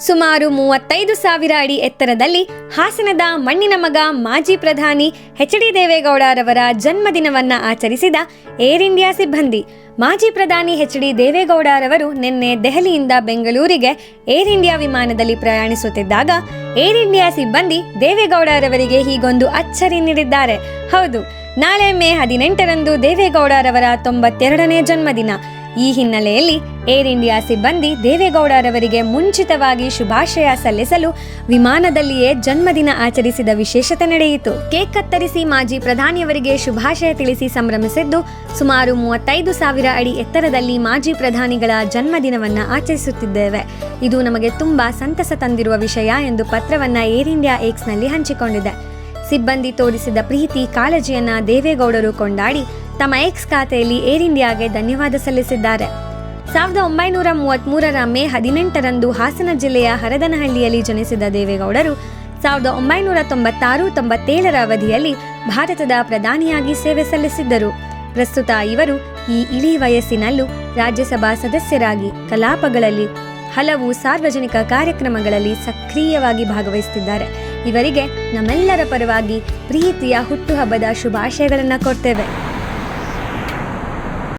ಸುಮಾರು ಮೂವತ್ತೈದು ಸಾವಿರ ಅಡಿ ಎತ್ತರದಲ್ಲಿ ಹಾಸನದ ಮಣ್ಣಿನ ಮಗ ಮಾಜಿ ಪ್ರಧಾನಿ ಎಚ್ ಡಿ ದೇವೇಗೌಡರವರ ಜನ್ಮದಿನವನ್ನ ಆಚರಿಸಿದ ಏರ್ ಇಂಡಿಯಾ ಸಿಬ್ಬಂದಿ. ಮಾಜಿ ಪ್ರಧಾನಿ ಎಚ್ ಡಿ ದೇವೇಗೌಡರವರು ನಿನ್ನೆ ದೆಹಲಿಯಿಂದ ಬೆಂಗಳೂರಿಗೆ ಏರ್ ಇಂಡಿಯಾ ವಿಮಾನದಲ್ಲಿ ಪ್ರಯಾಣಿಸುತ್ತಿದ್ದಾಗ ಏರ್ ಇಂಡಿಯಾ ಸಿಬ್ಬಂದಿ ದೇವೇಗೌಡರವರಿಗೆ ಹೀಗೊಂದು ಅಚ್ಚರಿ ನೀಡಿದ್ದಾರೆ. ಹೌದು, ನಾಳೆ ಮೇ ಹದಿನೆಂಟರಂದು ದೇವೇಗೌಡರವರ ತೊಂಬತ್ತೆರಡನೇ ಜನ್ಮದಿನ. ಈ ಹಿನ್ನೆಲೆಯಲ್ಲಿ ಏರ್ ಇಂಡಿಯಾ ಸಿಬ್ಬಂದಿ ದೇವೇಗೌಡರವರಿಗೆ ಮುಂಚಿತವಾಗಿ ಶುಭಾಶಯ ಸಲ್ಲಿಸಲು ವಿಮಾನದಲ್ಲಿಯೇ ಜನ್ಮದಿನ ಆಚರಿಸಿದ ವಿಶೇಷತೆ ನಡೆಯಿತು. ಕೇಕ್ ಕತ್ತರಿಸಿ ಮಾಜಿ ಪ್ರಧಾನಿಯವರಿಗೆ ಶುಭಾಶಯ ತಿಳಿಸಿ ಸಂಭ್ರಮಿಸಿದ್ದು, ಸುಮಾರು ಮೂವತ್ತೈದು ಸಾವಿರ ಅಡಿ ಎತ್ತರದಲ್ಲಿ ಮಾಜಿ ಪ್ರಧಾನಿಗಳ ಜನ್ಮದಿನವನ್ನು ಆಚರಿಸುತ್ತಿದ್ದೇವೆ. ಇದು ನಮಗೆ ತುಂಬಾ ಸಂತಸ ತಂದಿರುವ ವಿಷಯ ಎಂದು ಪತ್ರವನ್ನ ಏರ್ ಇಂಡಿಯಾ ಏಕ್ಸ್ನಲ್ಲಿ ಹಂಚಿಕೊಂಡಿದೆ. ಸಿಬ್ಬಂದಿ ತೋರಿಸಿದ ಪ್ರೀತಿ ಕಾಳಜಿಯನ್ನ ದೇವೇಗೌಡರು ಕೊಂಡಾಡಿ ತಮ್ಮ ಎಕ್ಸ್ ಖಾತೆಯಲ್ಲಿ ಏರ್ ಇಂಡಿಯಾಗೆ ಧನ್ಯವಾದ ಸಲ್ಲಿಸಿದ್ದಾರೆ. ಸಾವಿರದ ಒಂಬೈನೂರ ಮೂವತ್ತ್ಮೂರರ ಮೇ ಹದಿನೆಂಟರಂದು ಹಾಸನ ಜಿಲ್ಲೆಯ ಹರದನಹಳ್ಳಿಯಲ್ಲಿ ಜನಿಸಿದ ದೇವೇಗೌಡರು ಸಾವಿರದ ಒಂಬೈನೂರ ತೊಂಬತ್ತಾರು, ತೊಂಬತ್ತೇಳರ ಅವಧಿಯಲ್ಲಿ ಭಾರತದ ಪ್ರಧಾನಿಯಾಗಿ ಸೇವೆ ಸಲ್ಲಿಸಿದ್ದರು. ಪ್ರಸ್ತುತ ಇವರು ಈ ಇಳಿ ವಯಸ್ಸಿನಲ್ಲೂ ರಾಜ್ಯಸಭಾ ಸದಸ್ಯರಾಗಿ ಕಲಾಪಗಳಲ್ಲಿ ಹಲವು ಸಾರ್ವಜನಿಕ ಕಾರ್ಯಕ್ರಮಗಳಲ್ಲಿ ಸಕ್ರಿಯವಾಗಿ ಭಾಗವಹಿಸುತ್ತಿದ್ದಾರೆ. ಇವರಿಗೆ ನಮ್ಮೆಲ್ಲರ ಪರವಾಗಿ ಪ್ರೀತಿಯ ಹುಟ್ಟುಹಬ್ಬದ ಶುಭಾಶಯಗಳನ್ನು ಕೊಡ್ತೇವೆ.